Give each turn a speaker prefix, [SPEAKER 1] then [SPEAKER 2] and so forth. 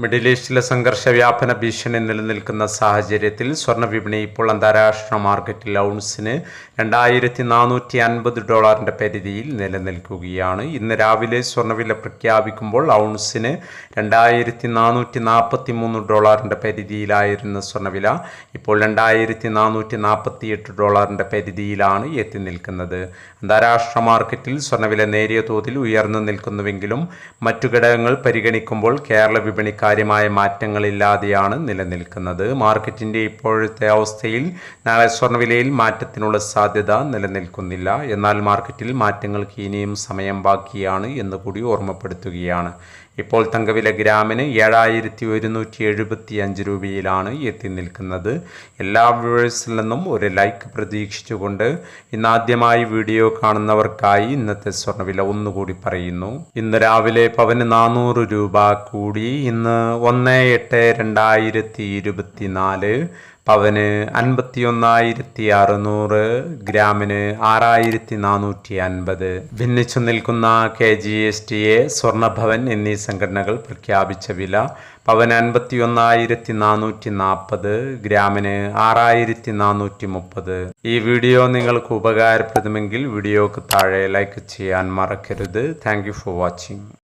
[SPEAKER 1] Middle ഈസ്റ്റിലെ സംഘർഷ വ്യാപന ഭീഷണി നിലനിൽക്കുന്ന സാഹചര്യത്തിൽ സ്വർണ വിപണി ഇപ്പോൾ അന്താരാഷ്ട്ര മാർക്കറ്റിൽ ഔൺസിന് രണ്ടായിരത്തി നാനൂറ്റി അൻപത് ഡോളറിന്റെ പരിധിയിൽ നിലനിൽക്കുകയാണ്. ഇന്ന് രാവിലെ സ്വർണവില പ്രഖ്യാപിക്കുമ്പോൾ ഔൺസിന് രണ്ടായിരത്തി നാനൂറ്റി നാൽപ്പത്തി മൂന്ന് ഡോളറിന്റെ പരിധിയിലായിരുന്ന സ്വർണവില ഇപ്പോൾ രണ്ടായിരത്തി നാനൂറ്റി നാൽപ്പത്തി എട്ട് ഡോളറിന്റെ പരിധിയിലാണ് എത്തി നിൽക്കുന്നത്. അന്താരാഷ്ട്ര മാർക്കറ്റിൽ സ്വർണവില നേരിയ തോതിൽ ഉയർന്നു നിൽക്കുന്നുവെങ്കിലും മറ്റു ഘടകങ്ങൾ പരിഗണിക്കുമ്പോൾ കേരള വിപണി കാര്യമായ മാറ്റങ്ങളില്ലാതെയാണ് നിലനിൽക്കുന്നത്. മാർക്കറ്റിന്റെ ഇപ്പോഴത്തെ അവസ്ഥയിൽ നാളെ സ്വർണവിലയിൽ മാറ്റത്തിനുള്ള സാധ്യത നിലനിൽക്കുന്നില്ല. എന്നാൽ മാർക്കറ്റിൽ മാറ്റങ്ങൾക്ക് ഇനിയും സമയം ബാക്കിയാണ് എന്ന് കൂടി ഓർമ്മപ്പെടുത്തുകയാണ്. ഇപ്പോൾ തങ്കവില ഗ്രാമിന് ഏഴായിരത്തി ഒരുന്നൂറ്റി എഴുപത്തി അഞ്ച് രൂപയിലാണ് എത്തി നിൽക്കുന്നത്. എല്ലാ വ്യൂവേഴ്സിൽ നിന്നും ഒരു ലൈക്ക് പ്രതീക്ഷിച്ചുകൊണ്ട് ഇന്നാദ്യമായി വീഡിയോ കാണുന്നവർക്കായി ഇന്നത്തെ സ്വർണവില ഒന്നുകൂടി പറയുന്നു. ഇന്ന് രാവിലെ പവന് നാനൂറ് രൂപ കൂടി. ഇന്ന് ഒന്ന് എട്ട് രണ്ടായിരത്തി ഇരുപത്തി നാല് പവന് അൻപത്തിയൊന്നായിരത്തി അറുന്നൂറ് ഗ്രാമിന് ആറായിരത്തി നാനൂറ്റി അൻപത് ഭിന്നിച്ചു നിൽക്കുന്ന K G S T A Swarnabhavan എന്നീ സംഘടനകൾ പ്രഖ്യാപിച്ച വില പവൻ അൻപത്തിയൊന്നായിരത്തി നാനൂറ്റി നാൽപ്പത് ഗ്രാമിന് ആറായിരത്തി നാനൂറ്റി മുപ്പത് ഈ വീഡിയോ നിങ്ങൾക്ക് ഉപകാരപ്രദമെങ്കിൽ വീഡിയോക്ക് താഴെ ലൈക്ക് ചെയ്യാൻ മറക്കരുത്. Thank for watching.